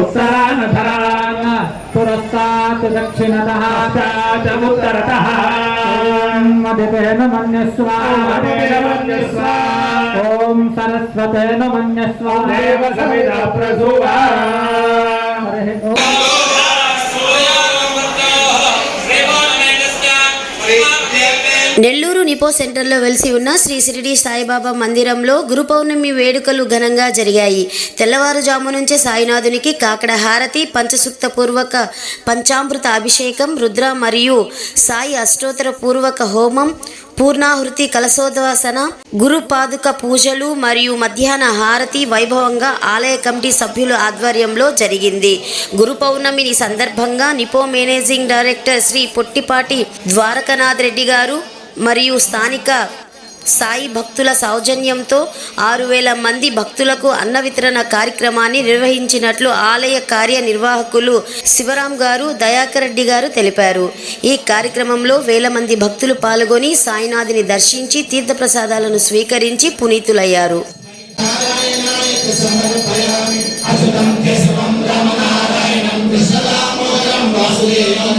उत्तरानधरान् पुरस्तात् दक्षिणतः उत्तरतः मदितेन मन्यस्व। ॐ सरस्वतेन मन्यस्व देव सविता प्रसुवा हरिः ॐ డిపో నిపో సెంటర్లో వెలిసి ఉన్న శ్రీ షిరిడి సాయిబాబా మందిరంలో గురు పౌర్ణమి వేడుకలు ఘనంగా జరిగాయి. తెల్లవారుజాము నుంచే సాయినాథునికి కాకడ హారతి పంచసూక్త పూర్వక పంచామృత అభిషేకం రుద్ర మరియు సాయి అష్టోత్తర పూర్వక హోమం పూర్ణాహృతి కలశోద్వాసన గురు పాదుక పూజలు మరియు మధ్యాహ్న హారతి వైభవంగా ఆలయ కమిటీ సభ్యుల ఆధ్వర్యంలో జరిగింది. గురు పౌర్ణమిని సందర్భంగా నిపో మేనేజింగ్ డైరెక్టర్ శ్రీ పొట్టిపాటి ద్వారకనాథ్ రెడ్డి గారు మరియు స్థానిక సాయి భక్తుల సౌజన్యంతో ఆరు వేల మంది భక్తులకు అన్న వితరణ కార్యక్రమాన్ని నిర్వహించినట్లు ఆలయ కార్యనిర్వాహకులు శివరాం గారు దయాకర్ రెడ్డి గారు తెలిపారు. ఈ కార్యక్రమంలో వేల మంది భక్తులు పాల్గొని సాయినాథిని దర్శించి తీర్థప్రసాదాలను స్వీకరించి పునీతులయ్యారు. ఓం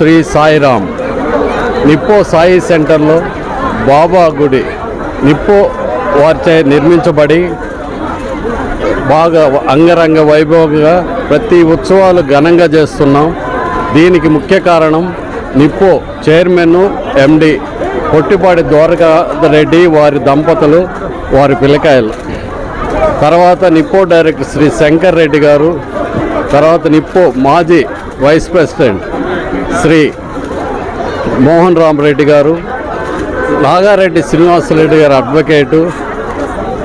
శ్రీ సాయిరామ్ నిప్పో సాయి సెంటర్లో బాబా గుడి నిప్పో వారిచే నిర్మించబడి బాగా అంగరంగ వైభవంగా ప్రతి ఉత్సవాలు ఘనంగా చేస్తున్నాం. దీనికి ముఖ్య కారణం నిప్పో చైర్మన్ ఎండి పొట్టిపాటి ద్వారకా రెడ్డి వారి దంపతులు వారి పిల్లకాయలు. తర్వాత నిప్పో డైరెక్టర్ శ్రీ శంకర్ రెడ్డి గారు తర్వాత నిప్పో మాజీ వైస్ ప్రెసిడెంట్. శ్రీ మోహన్ రామరెడ్డి గారు నాగారెడ్డి శ్రీనివాసరెడ్డి గారు అడ్వకేటు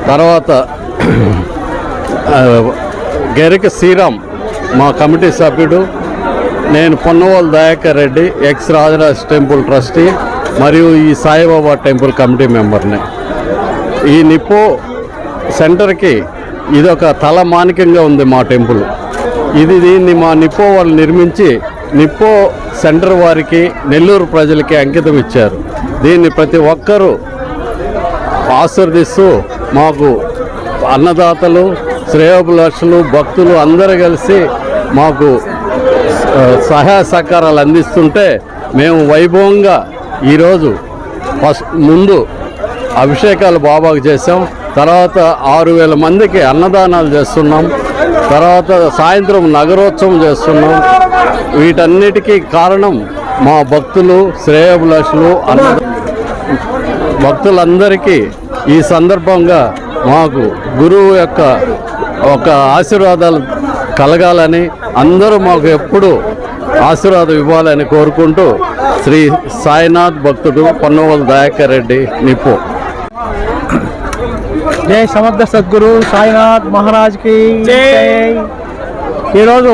తర్వాత గెరిక శ్రీరామ్ మా కమిటీ సభ్యుడు నేను Ponnavallu Dayakar Reddy ex Rajaraj temple trustee మరియు ఈ సాయిబాబా టెంపుల్ కమిటీ మెంబర్ని. ఈ నిప్పో సెంటర్కి ఇది ఒక తలమానికంగా ఉంది మా టెంపుల్. ఇది దీన్ని మా నిప్పో వాళ్ళు నిర్మించి నిప్పో సెంటర్ వారికి నెల్లూరు ప్రజలకి అంకితం ఇచ్చారు. దీన్ని ప్రతి ఒక్కరూ ఆశీర్దిస్తూ మాకు అన్నదాతలు శ్రేయోభిలాషులు భక్తులు అందరూ కలిసి మాకు సహాయ సహకారాలు అందిస్తుంటే మేము వైభవంగా ఈరోజు ఫస్ట్ ముందు అభిషేకాలు బాబాకు చేసాం తర్వాత ఆరు వేల మందికి అన్నదానాలు చేస్తున్నాం. తర్వాత సాయంత్రం నగరోత్సవం చేస్తున్నాం. వీటన్నిటికీ కారణం మా భక్తులు శ్రేయభిలాషులు అన్న భక్తులందరికీ ఈ సందర్భంగా మాకు గురువు యొక్క ఒక ఆశీర్వాదాలు కలగాలని అందరూ మాకు ఎప్పుడు ఆశీర్వాదం ఇవ్వాలని కోరుకుంటూ శ్రీ సాయినాథ్ భక్తుడు పొన్నవల దయాకర్ రెడ్డి నిప్పు. జై సమర్థ సద్గురు సాయినాథ్ మహారాజ్కి ఈరోజు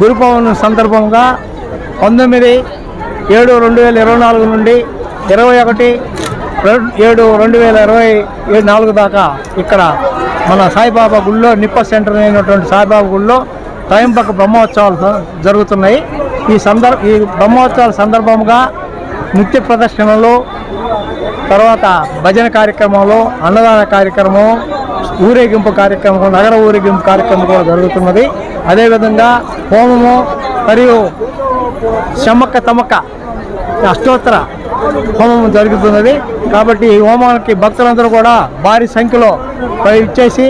గురు పౌర్ణమి సందర్భంగా పంతొమ్మిది ఏడు రెండు వేల ఇరవై నాలుగు నుండి ఇరవై ఒకటి ఏడు రెండు వేల ఇరవై ఏడు నాలుగు దాకా ఇక్కడ మన సాయిబాబా గుళ్ళో నిప్ప సెంటర్ అయినటువంటి సాయిబాబా గుళ్ళో స్వయంపక బ్రహ్మోత్సవాలు జరుగుతున్నాయి. ఈ సందర్భ ఈ బ్రహ్మోత్సవాల సందర్భంగా నృత్య ప్రదర్శనలు తర్వాత భజన కార్యక్రమంలో అన్నదాన కార్యక్రమం ఊరేగింపు కార్యక్రమం నగర ఊరేగింపు కార్యక్రమం కూడా జరుగుతున్నది. అదేవిధంగా హోమము మరియు శమ్మక్క తమక్క అష్టోత్తర హోమం జరుగుతున్నది. కాబట్టి ఈ హోమానికి భక్తులందరూ కూడా భారీ సంఖ్యలో ఇచ్చేసి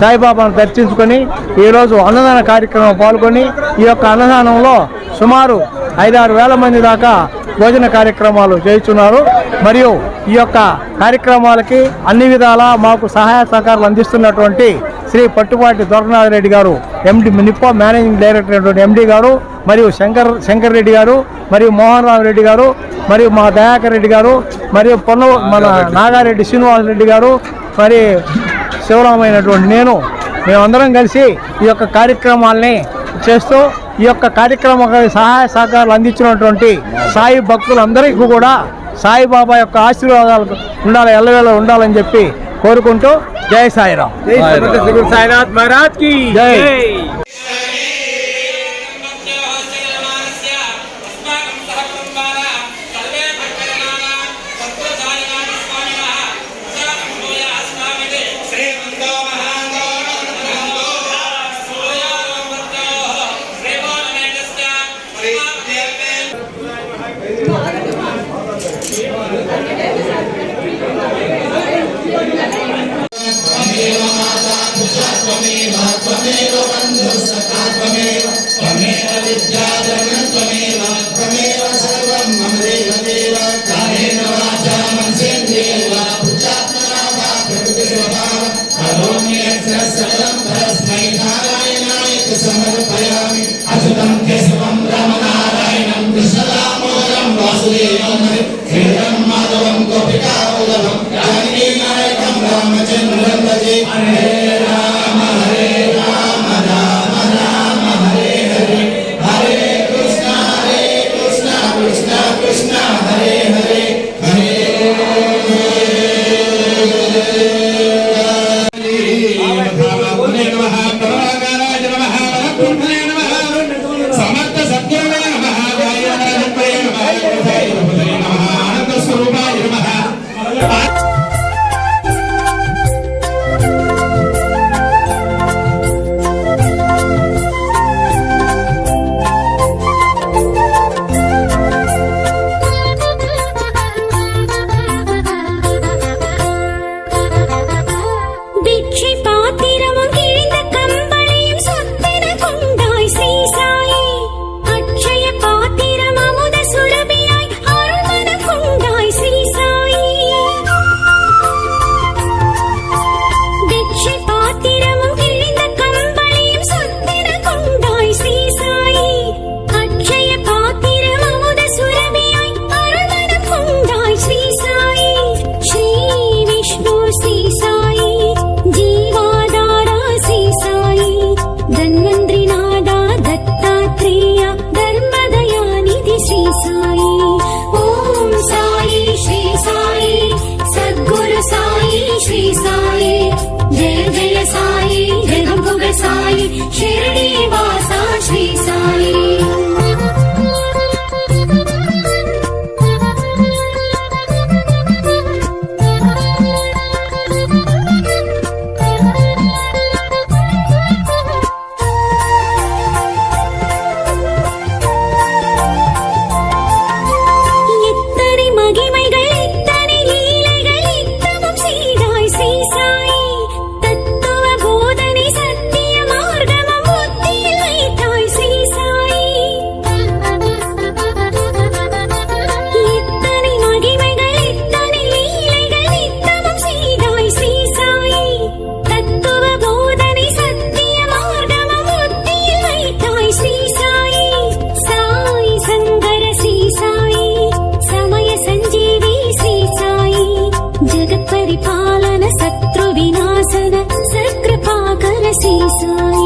సాయిబాబాను దర్శించుకొని ఈరోజు అన్నదాన కార్యక్రమం పాల్గొని ఈ యొక్క అన్నదానంలో సుమారు ఐదారు వేల మంది దాకా భోజన కార్యక్రమాలు చేస్తున్నారు. మరియు ఈ యొక్క కార్యక్రమాలకి అన్ని విధాలా మాకు సహాయ సహకారాలు అందిస్తున్నటువంటి శ్రీ పట్టుపాటి దొరకనాథ రెడ్డి గారు ఎండి నిప్ప మేనేజింగ్ డైరెక్టర్ అయినటువంటి ఎండి గారు మరియు శంకర్ శంకర్ రెడ్డి గారు మరియు మోహన్ రావు రెడ్డి గారు మరియు మా దయాకర్ రెడ్డి గారు మరియు పొన్న మన నాగారెడ్డి. శ్రీనివాస్ రెడ్డి గారు మరి శివరామైనటువంటి నేను మేమందరం కలిసి ఈ యొక్క కార్యక్రమాల్ని చేస్తూ ఈ యొక్క కార్యక్రమ సహాయ సహకారాలు అందించినటువంటి సాయి భక్తులందరికీ కూడా సాయిబాబా యొక్క ఆశీర్వాదాలు ఉండాలి ఎల్లవేళ ఉండాలని చెప్పి కోరుకుంటూ జై సాయిరామ్. జై. 绿色。